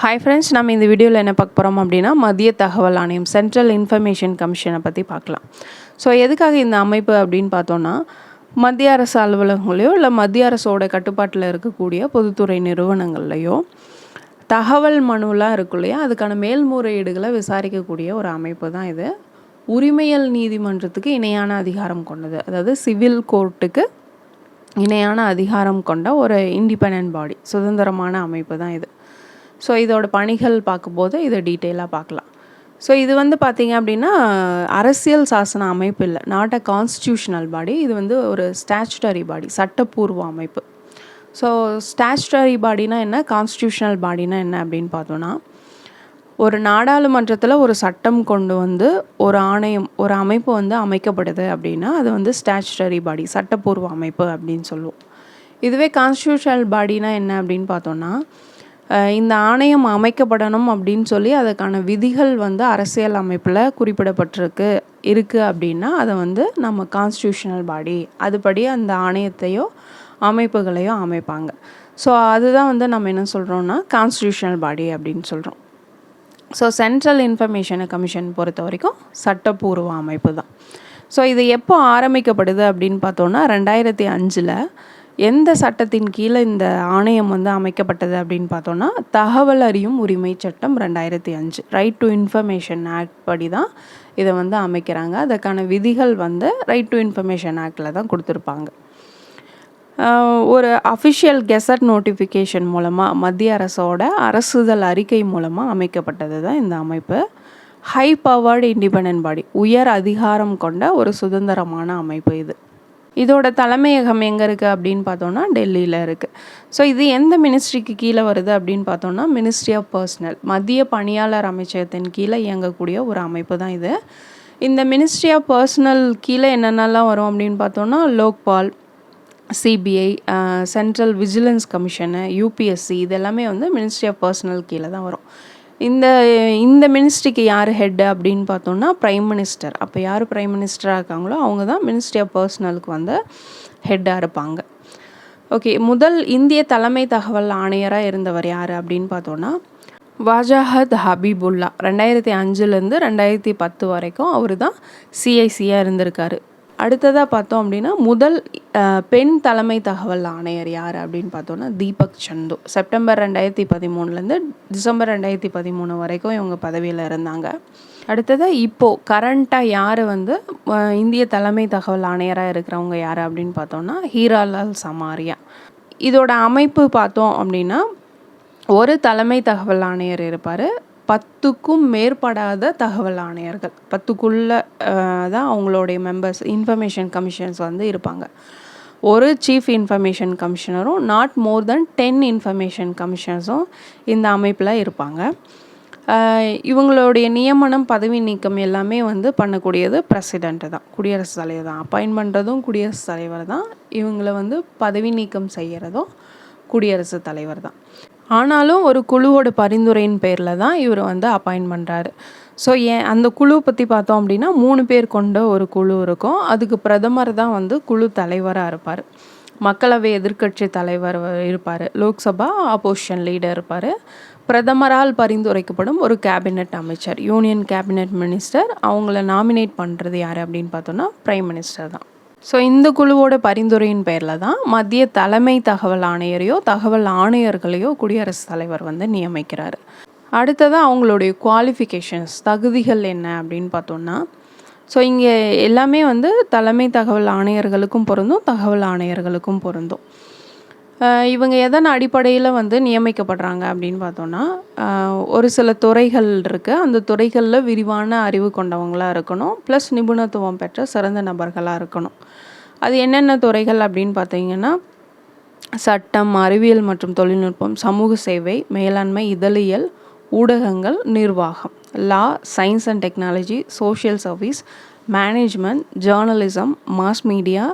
Hi friends நம்ம இந்த வீடியோவில் என்ன பார்க்க போகிறோம் அப்படின்னா மத்திய தகவல் ஆணையம் சென்ட்ரல் இன்ஃபர்மேஷன் கமிஷனை பற்றி பார்க்கலாம். ஸோ எதுக்காக இந்த அமைப்பு அப்படின்னு பார்த்தோன்னா மத்திய அரசு அலுவலகங்களையோ இல்லை மத்திய அரசோட கட்டுப்பாட்டில் இருக்கக்கூடிய பொதுத்துறை நிறுவனங்கள்லையோ தகவல் மனுலாம் இருக்கும் இல்லையா? அதுக்கான மேல்முறையீடுகளை விசாரிக்கக்கூடிய ஒரு அமைப்பு தான் இது. உரிமையல் நீதிமன்றத்துக்கு இணையான அதிகாரம் கொண்டது. அதாவது சிவில் கோர்ட்டுக்கு இணையான அதிகாரம் கொண்ட ஒரு இண்டிபெண்ட் பாடி சுதந்திரமான அமைப்பு தான் இது. ஸோ இதோட பணிகள் பார்க்கும்போது இதை டீட்டெயிலாக பார்க்கலாம். ஸோ இது வந்து பார்த்திங்க அப்படின்னா அரசியல் சாசன அமைப்பு இல்லை. நாட் அ கான்ஸ்டியூஷனல் பாடி இது வந்து ஒரு ஸ்டாச்சுட்டரி பாடி சட்டப்பூர்வ அமைப்பு. ஸோ ஸ்டாச்சுட்டரி பாடினா என்ன? கான்ஸ்டியூஷனல் பாடினா என்ன அப்படின்னு பார்த்தோன்னா ஒரு நாடாளுமன்றத்தில் ஒரு சட்டம் கொண்டு வந்து ஒரு ஆணையம் ஒரு அமைப்பு வந்து அமைக்கப்படுது அப்படின்னா அது வந்து ஸ்டாச்சுட்டரி பாடி சட்டப்பூர்வ அமைப்பு அப்படின்னு சொல்லுவோம். இதுவே கான்ஸ்டியூஷனல் பாடினா என்ன அப்படின்னு பார்த்தோன்னா இந்த ஆணையம் அமைக்கப்படணும் அப்படின்னு சொல்லி அதுக்கான விதிகள் வந்து அரசியல் அமைப்பில் குறிப்பிடப்பட்டிருக்கு. இருக்குது அப்படின்னா அதை வந்து நம்ம கான்ஸ்டியூஷனல் பாடி அதுபடி அந்த ஆணையத்தையோ அமைப்புகளையோ அமைப்பாங்க. ஸோ அதுதான் வந்து நம்ம என்ன சொல்கிறோன்னா கான்ஸ்டியூஷனல் பாடி அப்படின்னு சொல்கிறோம் ஸோ சென்ட்ரல் இன்ஃபர்மேஷன் கமிஷன் பொறுத்த வரைக்கும் சட்டப்பூர்வ அமைப்பு தான். ஸோ இது எப்போ ஆரம்பிக்கப்படுது அப்படின்னு பார்த்தோன்னா ரெண்டாயிரத்தி அஞ்சில் எந்த சட்டத்தின் கீழே இந்த ஆணையம் வந்து அமைக்கப்பட்டது அப்படின்னு பார்த்தோன்னா தகவல் அறியும் உரிமை சட்டம் ரெண்டாயிரத்தி அஞ்சு. ரைட் டு இன்ஃபர்மேஷன் ஆக்ட் படி தான் இதை வந்து அமைக்கிறாங்க. அதற்கான விதிகள் வந்து ரைட் டு இன்ஃபர்மேஷன் ஆக்டில் தான் கொடுத்துருப்பாங்க. ஒரு அஃபிஷியல் கெசட் நோட்டிஃபிகேஷன் மூலமாக மத்திய அரசோட அரசுதல் அறிக்கை மூலமாக அமைக்கப்பட்டது தான் இந்த அமைப்பு. ஹை பவர்டு இண்டிபெண்ட் பாடி உயர் அதிகாரம் கொண்ட ஒரு சுதந்திரமான அமைப்பு இது. இதோட தலைமையகம் எங்கே இருக்குது அப்படின்னு பார்த்தோன்னா டெல்லியில் இருக்குது ஸோ இது எந்த மினிஸ்ட்ரிக்கு கீழே வருது அப்படின்னு பார்த்தோன்னா மினிஸ்ட்ரி ஆஃப் பர்சனல் மத்திய பணியாளர் அமைச்சகத்தின் கீழே இயங்கக்கூடிய ஒரு அமைப்பு தான் இது. இந்த மினிஸ்ட்ரி ஆஃப் பர்சனல் கீழே என்னென்னலாம் வரும் அப்படின்னு பார்த்தோன்னா Lokpal CBI central vigilance commission UPSC இதெல்லாமே வந்து மினிஸ்ட்ரி ஆஃப் பர்சனல் கீழே தான் வரும். இந்த இந்த மினிஸ்ட்ரிக்கு யார் ஹெட்டு அப்படின்னு பார்த்தோன்னா ப்ரைம் மினிஸ்டர் அப்போ யார் ப்ரைம் மினிஸ்டராக இருக்காங்களோ அவங்க தான் மினிஸ்ட்ரி ஆஃப் பர்சனலுக்கு வந்து ஹெட்டாக இருப்பாங்க. ஓகே முதல் இந்திய தலைமை தகவல் ஆணையராக இருந்தவர் யார் அப்படின்னு பார்த்தோன்னா வாஜாஹத் ஹபீபுல்லா. ரெண்டாயிரத்தி அஞ்சுலேருந்து ரெண்டாயிரத்தி பத்து வரைக்கும் அவர் தான் சிஐசியாக இருந்திருக்காரு. அடுத்ததாக பார்த்தோம் அப்படின்னா முதல் பெண் தலைமை தகவல் ஆணையர் யார் அப்படின்னு பார்த்தோன்னா தீபக் சந்து. செப்டம்பர் ரெண்டாயிரத்தி பதிமூணுலேருந்து டிசம்பர் ரெண்டாயிரத்தி பதிமூணு வரைக்கும் இவங்க பதவியில் இருந்தாங்க. அடுத்ததாக இப்போது கரண்ட்டாக யார் வந்து இந்திய தலைமை தகவல் ஆணையராக இருக்கிறவங்க யார் அப்படின்னு பார்த்தோன்னா ஹீராலால் சமாரியா. இதோட அமைப்பு பார்த்தோம் அப்படின்னா ஒரு தலைமை தகவல் ஆணையர் இருப்பார். பத்துக்கும் மேற்படாத தகவல் ஆணையர்கள். பத்துக்குள்ளே தான் அவங்களுடைய மெம்பர்ஸ் இன்ஃபர்மேஷன் கமிஷன்ஸ் வந்து இருப்பாங்க. ஒரு chief information கமிஷனரும் not more than ten information கமிஷனர்ஸும் இந்த அமைப்பில் இருப்பாங்க. இவங்களுடைய நியமனம் பதவி நீக்கம் எல்லாமே வந்து பண்ணக்கூடியது பிரசிடெண்ட்டு தான் குடியரசுத் தலைவர் தான். அப்பாயின்ட் பண்ணுறதும் குடியரசுத் தலைவர் தான். இவங்களை வந்து பதவி நீக்கம் செய்கிறதும் குடியரசுத் தலைவர் தான். ஆனாலும் ஒரு குழுவோட பரிந்துரையின் பேரில் தான் இவர் வந்து அப்பாயின்ட் பண்ணுறாரு ஸோ ஏன் அந்த குழு பற்றி பார்த்தோம் அப்படின்னா மூணு பேர் கொண்ட ஒரு குழு இருக்கும். அதுக்கு பிரதமர் தான் வந்து குழு தலைவராக இருப்பார். மக்களவை எதிர்க்கட்சி தலைவர் இருப்பார். லோக்சபா ஆப்போசிஷன் லீடர் இருப்பார். பிரதமரால் பரிந்துரைக்கப்படும் ஒரு கேபினெட் அமைச்சர் யூனியன் கேபினெட் மினிஸ்டர் அவங்கள நாமினேட் பண்ணுறது யார் அப்படின்னு பார்த்தோன்னா ப்ரைம் மினிஸ்டர் தான். ஸோ இந்த குழுவோட பரிந்துரையின் பேரில் தான் மத்திய தலைமை தகவல் ஆணையரையோ தகவல் ஆணையர்களையோ குடியரசுத் தலைவர் வந்து நியமிக்கிறார். அடுத்ததாக அவங்களுடைய குவாலிஃபிகேஷன்ஸ் தகுதிகள் என்ன அப்படின்னு பார்த்தோம்னா ஸோ இங்கே எல்லாமே வந்து தலைமை தகவல் ஆணையர்களுக்கும் பொருந்தும் தகவல் ஆணையர்களுக்கும் பொருந்தும். இவங்க எதன் அடிப்படையில் வந்து நியமிக்கப்படுறாங்க அப்படின்னு பார்த்தோன்னா ஒரு சில துறைகள் இருக்குது அந்த துறைகளில் விரிவான அறிவு கொண்டவங்களாக இருக்கணும். ப்ளஸ் நிபுணத்துவம் பெற்ற சிறந்த நபர்களாக இருக்கணும். அது என்னென்ன துறைகள் அப்படின்னு பார்த்தீங்கன்னா சட்டம் அறிவியல் மற்றும் தொழில்நுட்பம் சமூக சேவை மேலாண்மை இதழியல் ஊடகங்கள் நிர்வாகம் law science and technology social service management journalism mass media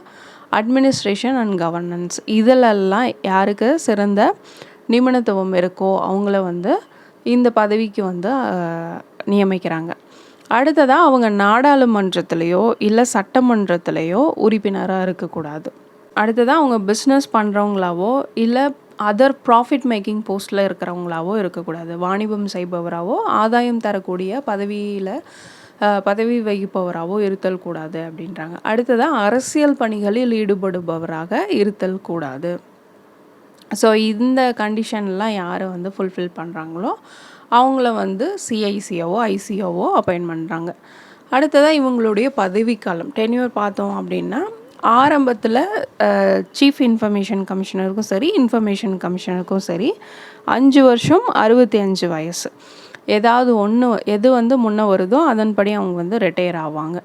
administration and governance இதிலெல்லாம் யாருக்கு சிறந்த நிபுணத்துவம் இருக்கோ அவங்கள வந்து இந்த பதவிக்கு வந்து நியமிக்கிறாங்க. அடுத்ததாக அவங்க நாடாளுமன்றத்துலேயோ இல்லை சட்டமன்றத்திலேயோ உறுப்பினராக இருக்கக்கூடாது. அடுத்ததாக அவங்க பிஸ்னஸ் பண்ணுறவங்களாவோ இல்லை அதர் ப்ராஃபிட் மேக்கிங் போஸ்ட்டில் இருக்கிறவங்களாவோ இருக்கக்கூடாது. வாணிபம் செய்பவராகவோ ஆதாயம் தரக்கூடிய பதவியில் பதவி வகிப்பவராகவோ இருத்தல் கூடாது அப்படின்றாங்க. அடுத்ததாக அரசியல் பணிகளில் ஈடுபடுபவராக இருத்தல் கூடாது. ஸோ இந்த கண்டிஷன்லாம் யார் வந்து ஃபுல்ஃபில் பண்ணுறாங்களோ அவங்கள வந்து சிஐசிஓவோ ஐசிஓவோ அப்பாயின் பண்ணுறாங்க அடுத்ததாக இவங்களுடைய பதவிக்காலம் டென்யூர் பார்த்தோம் அப்படின்னா ஆரம்பத்தில் சீஃப் இன்ஃபர்மேஷன் கமிஷனருக்கும் சரி இன்ஃபர்மேஷன் கமிஷனருக்கும் சரி அஞ்சு வருஷம் அறுபத்தி அஞ்சு வயசு. ஏதாவது ஒன்று எது வந்து முன்னே வருதோ அதன்படி அவங்க வந்து ரிட்டையர் ஆவாங்க.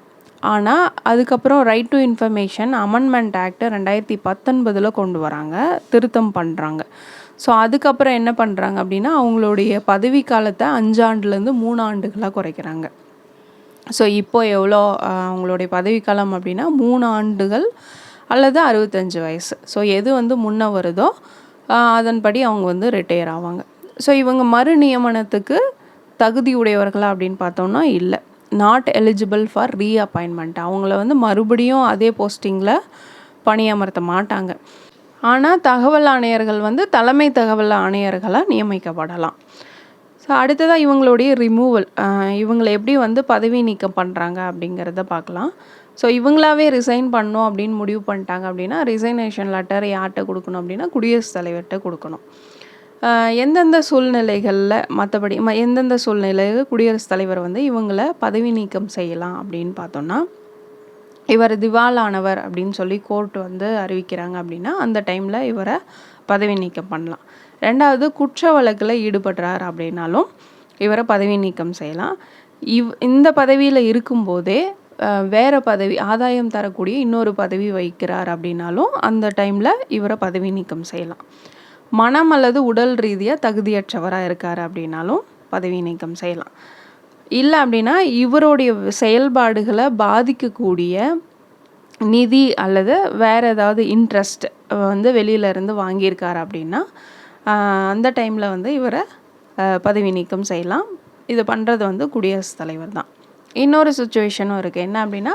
ஆனால் அதுக்கப்புறம் ரைட் டு இன்ஃபர்மேஷன் அமெண்ட்மெண்ட் ஆக்டை ரெண்டாயிரத்தி பத்தொன்பதில் கொண்டு வராங்க. திருத்தம் பண்ணுறாங்க ஸோ அதுக்கப்புறம் என்ன பண்ணுறாங்க அப்படின்னா அவங்களுடைய பதவி காலத்தை அஞ்சாண்டுலேருந்து மூணு ஆண்டுகளாக குறைக்கிறாங்க. ஸோ இப்போ எவ்வளோ அவங்களுடைய பதவிக்காலம் அப்படின்னா மூணு ஆண்டுகள் அல்லது அறுபத்தஞ்சு வயசு. ஸோ எது வந்து முன்னே வருதோ அதன்படி அவங்க வந்து ரிட்டையர் ஆவாங்க. ஸோ இவங்க மறு நியமனத்துக்கு தகுதியுடையவர்களா அப்படின்னு பார்த்தோம்னா இல்லை. நாட் எலிஜிபிள் ஃபார் ரீஅப்பாயின்மெண்ட் அவங்கள வந்து மறுபடியும் அதே போஸ்டிங்கில் பணியமர்த்த மாட்டாங்க. ஆனால் தகவல் ஆணையர்கள் வந்து தலைமை தகவல் ஆணையர்களாக நியமிக்கப்படலாம். ஸோ அடுத்ததாக இவங்களுடைய ரிமூவல் இவங்களை எப்படி வந்து பதவி நீக்கம் பண்ணுறாங்க அப்படிங்கிறத பார்க்கலாம். ஸோ இவங்களாவே ரிசைன் பண்ணோம் அப்படின்னு முடிவு பண்ணிட்டாங்க அப்படின்னா ரிசைனேஷன் லெட்டர் யார்கிட்ட கொடுக்கணும் அப்படின்னா குடியரசுத் தலைவர்கிட்ட கொடுக்கணும். எந்தெந்த சூழ்நிலைகளில் மற்றபடி ம எந்தெந்த சூழ்நிலையில் குடியரசுத் தலைவர் வந்து இவங்களை பதவி நீக்கம் செய்யலாம் அப்படின்னு பார்த்தோன்னா இவர் திவாலானவர் அப்படின்னு சொல்லி கோர்ட் வந்து அறிவிக்கிறாங்க அப்படின்னா அந்த டைமில் இவரை பதவி நீக்கம் பண்ணலாம். ரெண்டாவது குற்ற வழக்கில் ஈடுபடுறார் அப்படின்னாலும் இவரை பதவி நீக்கம் செய்யலாம். இவ் இந்த பதவியில் இருக்கும்போதே வேறு பதவி ஆதாயம் தரக்கூடிய இன்னொரு பதவி வகிக்கிறார் அப்படின்னாலும் அந்த டைமில் இவரை பதவி நீக்கம் செய்யலாம். மனம் அல்லது உடல் ரீதியாக தகுதியற்றவராக இருக்கார் அப்படின்னாலும் பதவி நீக்கம் செய்யலாம். இல்லை அப்படின்னா இவருடைய செயல்பாடுகளை பாதிக்கக்கூடிய நிதி அல்லது வேறு ஏதாவது இன்ட்ரெஸ்ட் வந்து வெளியிலேருந்து வாங்கியிருக்கார் அப்படின்னா அந்த டைமில் வந்து இவரை பதவி நீக்கம் செய்யலாம். இது பண்ணுறது வந்து குடியரசுத் தலைவர் தான். இன்னொரு சுச்சுவேஷனும் இருக்குது என்ன அப்படின்னா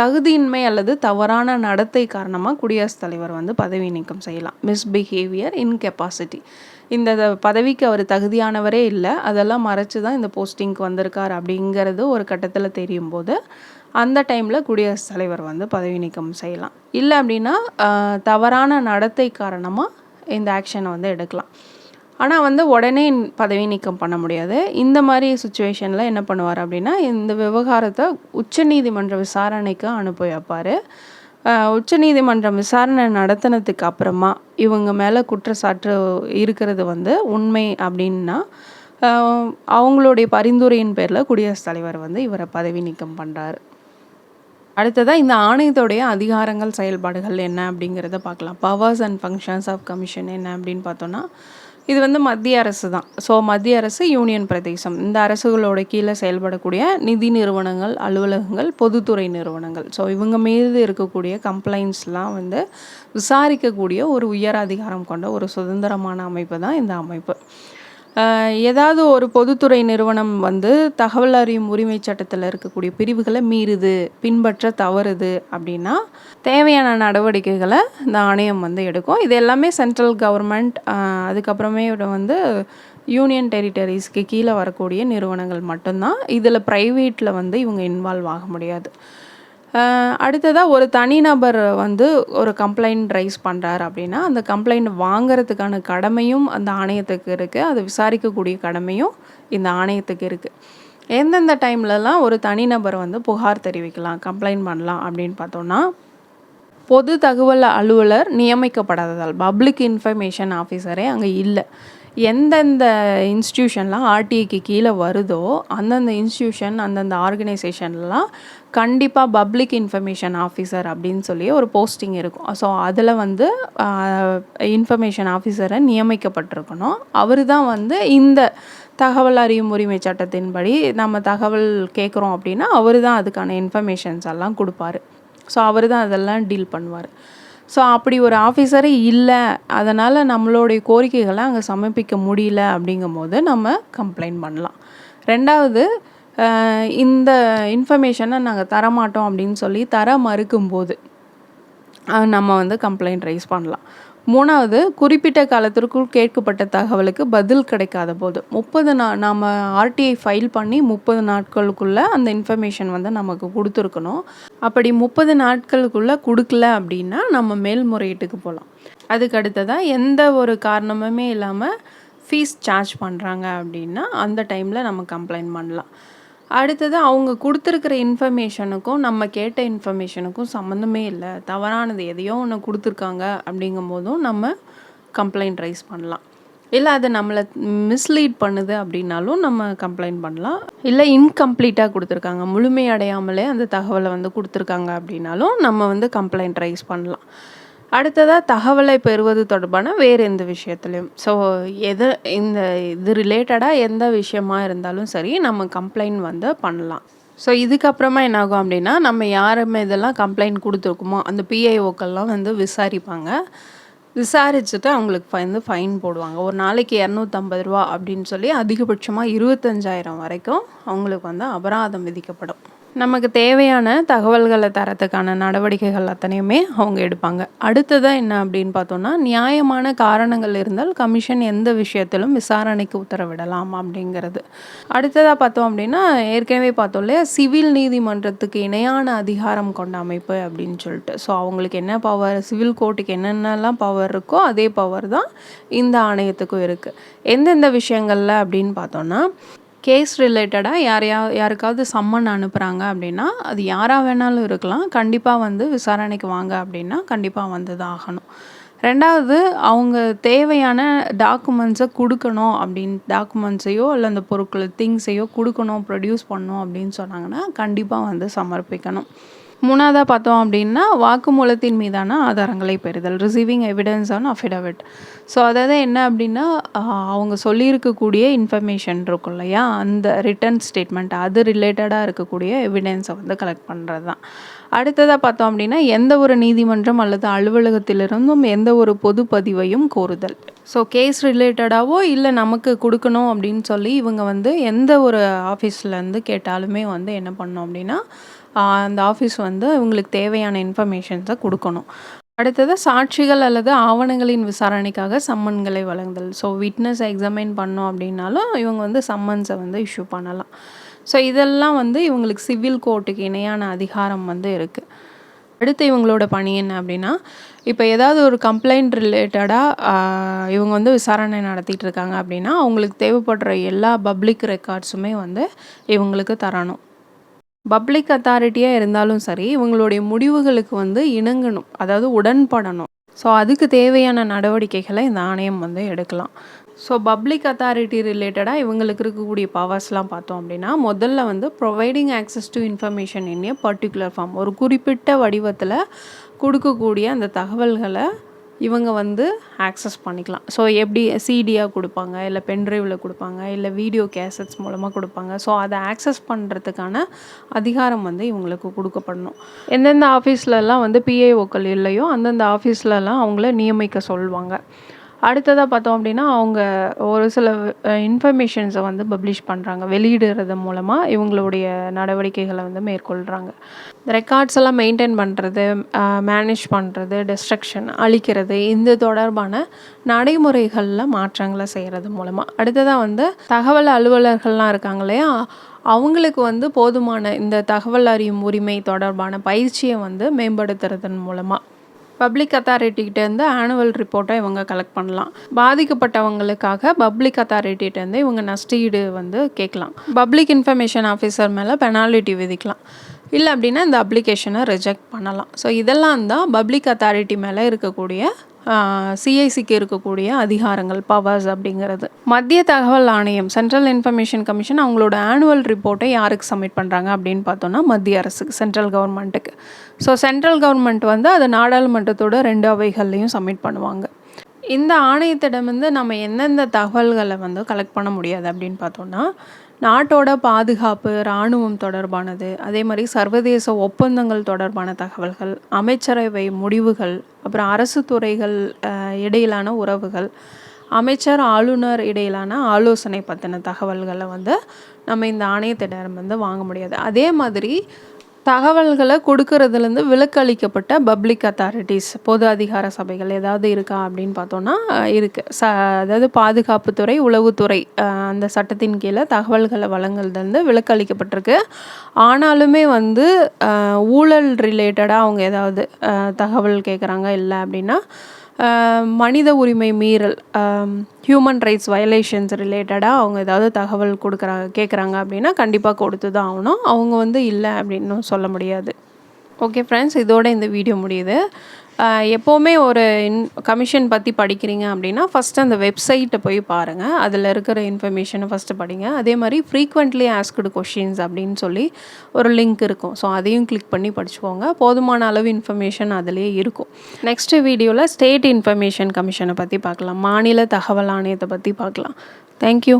தகுதியின்மை அல்லது தவறான நடத்தை காரணமாக குடியரசுத் தலைவர் வந்து பதவி நீக்கம் செய்யலாம். மிஸ்பிஹேவியர் இன்கெப்பாசிட்டி இந்த பதவிக்கு அவர் தகுதியானவரே இல்லை. அதெல்லாம் மறைச்சு தான் இந்த போஸ்டிங்க்கு வந்திருக்கார் அப்படிங்கிறது ஒரு கட்டத்தில் தெரியும் போது அந்த டைமில் குடியரசுத் தலைவர் வந்து பதவி நீக்கம் செய்யலாம். இல்லை அப்படின்னா தவறான நடத்தை காரணமாக இந்த ஆக்ஷனை வந்து எடுக்கலாம். ஆனால் வந்து உடனே பதவி நீக்கம் பண்ண முடியாது. இந்த மாதிரி சுச்சுவேஷனில் என்ன பண்ணுவார் அப்படின்னா இந்த விவகாரத்தை உச்சநீதிமன்ற விசாரணைக்கு அனுப்பி வைப்பார். உச்சநீதிமன்றம் விசாரணை நடத்தினதுக்கு அப்புறமா இவங்க மேலே குற்றச்சாட்டு இருக்கிறது வந்து உண்மை அப்படின்னா அவங்களுடைய பரிந்துரையின் பேரில் குடியரசுத் தலைவர் வந்து இவரை பதவி நீக்கம் பண்ணுறாரு அடுத்ததாக இந்த ஆணையத்துடைய அதிகாரங்கள் செயல்பாடுகள் என்ன அப்படிங்கிறத பார்க்கலாம். Powers and functions of commission என்ன அப்படின்னு பார்த்தோன்னா இது வந்து மத்திய அரசு தான். ஸோ மத்திய அரசு யூனியன் பிரதேசம். இந்த அரசுகளோட கீழே செயல்படக்கூடிய நிதி நிறுவனங்கள் அலுவலகங்கள் பொதுத்துறை நிறுவனங்கள். ஸோ இவங்க மீது இருக்கக்கூடிய கம்ப்ளைண்ட்ஸ்லாம் வந்து விசாரிக்கக்கூடிய ஒரு உயர் அதிகாரம் கொண்ட ஒரு சுதந்திரமான அமைப்பு தான் இந்த அமைப்பு. ஏதாவது ஒரு பொதுத்துறை நிறுவனம் வந்து தகவல் அறியும் உரிமை சட்டத்தில் இருக்கக்கூடிய பிரிவுகளை மீறுது பின்பற்ற தவறுது அப்படின்னா தேவையான நடவடிக்கைகளை இந்த ஆணையம் வந்து எடுக்கும். இது எல்லாமே சென்ட்ரல் கவர்மெண்ட் அதுக்கப்புறமே வந்து யூனியன் டெரிட்டரிஸ்க்கு கீழே வரக்கூடிய நிறுவனங்கள் மட்டும்தான். இதில் ப்ரைவேட்டில் வந்து இவங்க இன்வால்வ் ஆக முடியாது. அடுத்ததாக ஒரு தனிநபர் வந்து ஒரு கம்ப்ளைண்ட் ரைஸ் பண்ணுறாரு அப்படின்னா அந்த கம்ப்ளைண்ட் வாங்கிறதுக்கான கடமையும் அந்த ஆணையத்துக்கு இருக்குது அதை விசாரிக்கக்கூடிய கடமையும் இந்த ஆணையத்துக்கு இருக்குது எந்தெந்த டைம்லலாம் ஒரு தனிநபர் வந்து புகார் தெரிவிக்கலாம் கம்ப்ளைண்ட் பண்ணலாம் அப்படின்னு பார்த்தோன்னா பொது தகவல் அலுவலர் நியமிக்கப்படாததால் பப்ளிக் இன்ஃபர்மேஷன் ஆஃபீஸரே அங்கே இல்லை. எந்தெந்த இன்ஸ்டியூஷன்லாம் ஆர்டிஐக்கு கீழே வருதோ அந்தந்த இன்ஸ்டியூஷன் அந்தந்த ஆர்கனைசேஷன்லாம் கண்டிப்பாக பப்ளிக் இன்ஃபர்மேஷன் ஆஃபீஸர் அப்படின்னு சொல்லி ஒரு போஸ்டிங் இருக்கும். ஸோ அதில் வந்து இன்ஃபர்மேஷன் ஆஃபீஸரை நியமிக்கப்பட்டிருக்கணும். அவர் தான் வந்து இந்த தகவல் அறியும் உரிமை சட்டத்தின்படி நம்ம தகவல் கேட்குறோம் அப்படின்னா அவர் தான் அதுக்கான இன்ஃபர்மேஷன்ஸ் எல்லாம் கொடுப்பாரு. ஸோ அவர் தான் அதெல்லாம் டீல் பண்ணுவார். ஸோ அப்படி ஒரு ஆஃபீஸரே இல்லை. அதனால் நம்மளுடைய கோரிக்கைகளை அங்கே சமர்ப்பிக்க முடியல அப்படிங்கும்போது நம்ம கம்ப்ளைண்ட் பண்ணலாம். ரெண்டாவது இந்த இன்ஃபர்மேஷனை நாங்கள் தரமாட்டோம் அப்படின்னு சொல்லி தர மறுக்கும்போது நம்ம வந்து கம்ப்ளைண்ட் ரைஸ் பண்ணலாம். மூணாவது குறிப்பிட்ட காலத்திற்குள் கேட்கப்பட்ட தகவலுக்கு பதில் கிடைக்காத போது. முப்பது நா நாம் ஆர்டிஐ ஃபைல் பண்ணி முப்பது நாட்களுக்குள்ளே அந்த இன்ஃபர்மேஷன் வந்து நமக்கு கொடுத்துருக்கணும். அப்படி முப்பது நாட்களுக்குள்ளே கொடுக்கல அப்படின்னா நம்ம மேல்முறையீட்டுக்கு போகலாம். அதுக்கு அடுத்ததாக எந்த ஒரு காரணமுமே இல்லாமல் ஃபீஸ் சார்ஜ் பண்ணுறாங்க அப்படின்னா அந்த டைமில் நம்ம கம்ப்ளைண்ட் பண்ணலாம். அடுத்தது அவங்க கொடுத்துருக்குற இன்ஃபர்மேஷனுக்கும் நம்ம கேட்ட இன்ஃபர்மேஷனுக்கும் சம்மந்தமே இல்லை. தவறானது எதையோ ஒன்று கொடுத்துருக்காங்க அப்படிங்கும் போதும் நம்ம கம்ப்ளைண்ட் ரைஸ் பண்ணலாம். இல்லை அது நம்மளை மிஸ்லீட் பண்ணுது அப்படின்னாலும் நம்ம கம்ப்ளைண்ட் பண்ணலாம். இல்லை இன்கம்ப்ளீட்டாக கொடுத்துருக்காங்க. முழுமையடையாமலே அந்த தகவலை வந்து கொடுத்துருக்காங்க அப்படின்னாலும் நம்ம வந்து கம்ப்ளைண்ட் ரைஸ் பண்ணலாம். அடுத்ததாக தகவலை பெறுவது தொடர்பான வேறு எந்த விஷயத்துலையும். ஸோ எது இந்த இது ரிலேட்டடாக எந்த விஷயமா இருந்தாலும் சரி நம்ம கம்ப்ளைண்ட் வந்து பண்ணலாம். ஸோ இதுக்கப்புறமா என்னாகும் அப்படின்னா நம்ம யாருமே இதெல்லாம் கம்ப்ளைண்ட் கொடுத்துருக்குமோ அந்த பிஐஓக்கள்லாம் வந்து விசாரிப்பாங்க. விசாரிச்சுட்டு அவங்களுக்கு வந்து ஃபைன் போடுவாங்க. ஒரு நாளைக்கு இரநூத்தம்பது ரூபா அப்படின்னு சொல்லி அதிகபட்சமாக இருபத்தஞ்சாயிரம் வரைக்கும் அவங்களுக்கு வந்து அபராதம் விதிக்கப்படும். நமக்கு தேவையான தகவல்களை தரத்துக்கான நடவடிக்கைகள் அத்தனையுமே அவங்க எடுப்பாங்க. அடுத்ததாக என்ன அப்படின்னு பார்த்தோம்னா நியாயமான காரணங்கள் இருந்தால் கமிஷன் எந்த விஷயத்திலும் விசாரணைக்கு உத்தரவிடலாம் அப்படிங்கிறது. அடுத்ததாக பார்த்தோம் அப்படின்னா ஏற்கனவே பார்த்தோம் இல்லையா சிவில் நீதிமன்றத்துக்கு இணையான அதிகாரம் கொண்ட அமைப்பு அப்படின்னு சொல்லிட்டு. ஸோ அவங்களுக்கு என்ன பவர் சிவில் கோர்ட்டுக்கு என்னென்னலாம் பவர் இருக்கோ அதே பவர் தான் இந்த ஆணையத்துக்கும் இருக்குது எந்தெந்த விஷயங்களில் அப்படின்னு பார்த்தோன்னா கேஸ் ரிலேட்டடாக யாரையா யாருக்காவது சம்மன் அனுப்புகிறாங்க அப்படின்னா அது யாராக வேணாலும் இருக்கலாம். கண்டிப்பாக வந்து விசாரணைக்கு வாங்க அப்படின்னா கண்டிப்பாக வந்து தான் ஆகணும் ரெண்டாவது அவங்க தேவையான டாக்குமெண்ட்ஸை கொடுக்கணும் அப்படின்னு டாக்குமெண்ட்ஸையோ இல்லை அந்த பொருட்களை திங்ஸையோ கொடுக்கணும் ப்ரொடியூஸ் பண்ணணும் அப்படின்னு சொன்னாங்கன்னா கண்டிப்பாக வந்து சமர்ப்பிக்கணும். மூணாவதாக பார்த்தோம் அப்படின்னா வாக்குமூலத்தின் மீதான ஆதாரங்களை பெறுதல் receiving evidence on affidavit so அதாவது என்ன அப்படின்னா அவங்க சொல்லியிருக்கக்கூடிய இன்ஃபர்மேஷன் இருக்கும் இல்லையா? அந்த ரிட்டர்ன் ஸ்டேட்மெண்ட் அது ரிலேட்டடாக இருக்கக்கூடிய எவிடன்ஸை வந்து கலெக்ட் பண்ணுறது தான் அடுத்ததாக பார்த்தோம் அப்படின்னா எந்த ஒரு நீதிமன்றம் அல்லது அலுவலகத்திலிருந்தும் எந்த ஒரு பொது பதிவையும் கோருதல். ஸோ கேஸ் ரிலேட்டடாகவோ இல்லை நமக்கு கொடுக்கணும் அப்படின்னு சொல்லி இவங்க வந்து எந்த ஒரு ஆஃபீஸ்லேருந்து கேட்டாலுமே வந்து என்ன பண்ணோம் அப்படின்னா அந்த ஆஃபீஸ் வந்து இவங்களுக்கு தேவையான இன்ஃபர்மேஷன்ஸை கொடுக்கணும். அடுத்தது சாட்சிகள் அல்லது ஆவணங்களின் விசாரணைக்காக சம்மன்களை வழங்குதல். ஸோ விட்னஸ் எக்ஸாமின் பண்ணோம் அப்படின்னாலும் இவங்க வந்து சம்மன்ஸை வந்து இஷ்யூ பண்ணலாம். ஸோ இதெல்லாம் வந்து இவங்களுக்கு சிவில் கோர்ட்டுக்கு இணையான அதிகாரம் வந்து இருக்குது அடுத்து இவங்களோட பணி என்ன அப்படின்னா இப்போ ஏதாவது ஒரு கம்ப்ளைண்ட் ரிலேட்டடாக இவங்க வந்து விசாரணை நடத்திட்டு இருக்காங்க அப்படின்னா அவங்களுக்கு தேவைப்படுற எல்லா பப்ளிக் ரெக்கார்ட்ஸுமே வந்து இவங்களுக்கு தரணும். பப்ளிக் அத்தாரிட்டியாக இருந்தாலும் சரி இவங்களுடைய முடிவுகளுக்கு வந்து இணங்கணும் அதாவது உடன்படணும். ஸோ அதுக்கு தேவையான நடவடிக்கைகளை இந்த ஆணையம் வந்து எடுக்கலாம். ஸோ பப்ளிக் அத்தாரிட்டி ரிலேட்டடாக இவங்களுக்கு இருக்கக்கூடிய பவர்ஸ்லாம் பார்த்தோம் அப்படின்னா முதல்ல வந்து providing access to information in a particular form ஒரு குறிப்பிட்ட வடிவத்தில் கொடுக்கக்கூடிய அந்த தகவல்களை இவங்க வந்து ஆக்சஸ் பண்ணிக்கலாம். ஸோ எப்படி சிடியாக கொடுப்பாங்க இல்லை பென்ட்ரைவில் கொடுப்பாங்க இல்லை வீடியோ கேசட்ஸ் மூலமாக கொடுப்பாங்க. ஸோ அதை ஆக்சஸ் பண்ணுறதுக்கான அதிகாரம் வந்து இவங்களுக்கு கொடுக்கப்படணும். எந்தெந்த ஆஃபீஸ்லலாம் வந்து பிஏஓக்கள் இல்லையோ அந்தந்த ஆஃபீஸ்லலாம் அவங்கள நியமிக்க சொல்லுவாங்க அடுத்ததாக பார்த்தோம் அப்படின்னா அவங்க ஒரு சில இன்ஃபர்மேஷன்ஸை வந்து பப்ளிஷ் பண்ணுறாங்க வெளியிடுறது மூலமாக இவங்களுடைய நடவடிக்கைகளை வந்து மேற்கொள்கிறாங்க ரெக்கார்ட்ஸ் எல்லாம் மெயின்டைன் பண்ணுறது மேனேஜ் பண்ணுறது டிஸ்ட்ரக்ஷன் அழிக்கிறது இந்த தொடர்பான நடைமுறைகளில் மாற்றங்களை செய்கிறது மூலமாக அடுத்ததாக வந்து தகவல் அலுவலர்கள்லாம் இருக்காங்க இல்லையா? அவங்களுக்கு வந்து போதுமான இந்த தகவல் அறியும் உரிமை தொடர்பான பயிற்சியை வந்து மேம்படுத்துறதன் மூலமாக பப்ளிக் அத்தாரிட்டிகிட்டேருந்து ஆனுவல் ரிப்போர்ட்டை இவங்க கலெக்ட் பண்ணலாம். பாதிக்கப்பட்டவங்களுக்காக பப்ளிக் அத்தாரிட்டிகிட்டேருந்து இவங்க நஷ்டீடு வந்து கேட்கலாம். பப்ளிக் இன்ஃபர்மேஷன் ஆஃபீஸர் மேலே பெனாலிட்டி விதிக்கலாம். இல்லை அப்படின்னா இந்த அப்ளிகேஷனை ரிஜெக்ட் பண்ணலாம். ஸோ இதெல்லாம் தான் பப்ளிக் அத்தாரிட்டி மேலே இருக்கக்கூடிய சிஐசிக்கு இருக்கக்கூடிய அதிகாரங்கள் பவர்ஸ் அப்படிங்கிறது. மத்திய தகவல் ஆணையம் சென்ட்ரல் இன்ஃபர்மேஷன் கமிஷன் அவங்களோட ஆனுவல் ரிப்போர்ட்டை யாருக்கு சப்மிட் பண்ணுறாங்க அப்படின்னு பார்த்தோன்னா மத்திய அரசுக்கு சென்ட்ரல் கவர்மெண்ட்டுக்கு ஸோ சென்ட்ரல் கவர்மெண்ட் வந்து அதை நாடாளுமன்றத்தோட ரெண்டு அவைகள்லையும் சப்மிட் பண்ணுவாங்க. இந்த ஆணையத்திடம் வந்து நம்ம எந்தெந்த தகவல்களை வந்து கலெக்ட் பண்ண முடியாது அப்படின்னு பார்த்தோன்னா நாட்டோட பாதுகாப்பு இராணுவம் தொடர்பானது அதே மாதிரி சர்வதேச ஒப்பந்தங்கள் தொடர்பான தகவல்கள் அமைச்சரவை முடிவுகள் அப்புறம் அரசு துறைகள் இடையிலான உறவுகள் அமைச்சர் ஆளுநர் இடையிலான ஆலோசனை பற்றின தகவல்களை வந்து நம்ம இந்த ஆணையத்திடம் வந்து வாங்க முடியாது. அதே மாதிரி தகவல்களை கொடுக்கறதுலேருந்து விலக்களிக்கப்பட்ட பப்ளிக் அத்தாரிட்டிஸ் பொது அதிகார சபைகள் ஏதாவது இருக்கா அப்படின்னு பார்த்தோன்னா இருக்குது ச அதாவது பாதுகாப்புத்துறை உளவுத்துறை அந்த சட்டத்தின் கீழே தகவல்களை வழங்குறதுலேருந்து விலக்களிக்கப்பட்டிருக்கு. ஆனாலுமே வந்து ஊழல் ரிலேட்டடாக அவங்க ஏதாவது தகவல் கேட்குறாங்க இல்லை அப்படின்னா மனித உரிமை மீறல் ஹியூமன் ரைட்ஸ் வயலேஷன்ஸ் ரிலேட்டடாக அவங்க ஏதாவது தகவல் கொடுக்குறாங்க கேட்குறாங்க அப்படின்னா கண்டிப்பாக கொடுத்து தான் ஆகணும். அவங்க வந்து இல்லை அப்படின்னு சொல்ல முடியாது. ஓகே ஃப்ரெண்ட்ஸ் இதோட இந்த வீடியோ முடியுது. எப்போவுமே ஒரு இன் கமிஷன் பற்றி படிக்கிறீங்க அப்படின்னா ஃபஸ்ட்டு அந்த வெப்சைட்டை போய் பாருங்கள் அதில் இருக்கிற இன்ஃபர்மேஷனை ஃபஸ்ட்டு படிங்க. அதே மாதிரி ஃப்ரீக்வெண்ட்லி ஆஸ்க்டு கொஷின்ஸ் அப்படின்னு சொல்லி ஒரு லிங்க் இருக்கும். ஸோ அதையும் கிளிக் பண்ணி படிச்சுக்கோங்க. போதுமான அளவு இன்ஃபர்மேஷன் அதிலே இருக்கும். நெக்ஸ்ட் வீடியோவில் ஸ்டேட் இன்ஃபர்மேஷன் கமிஷனை பற்றி பார்க்கலாம். மாநில தகவல் ஆணையத்தை பற்றி பார்க்கலாம். தேங்க்யூ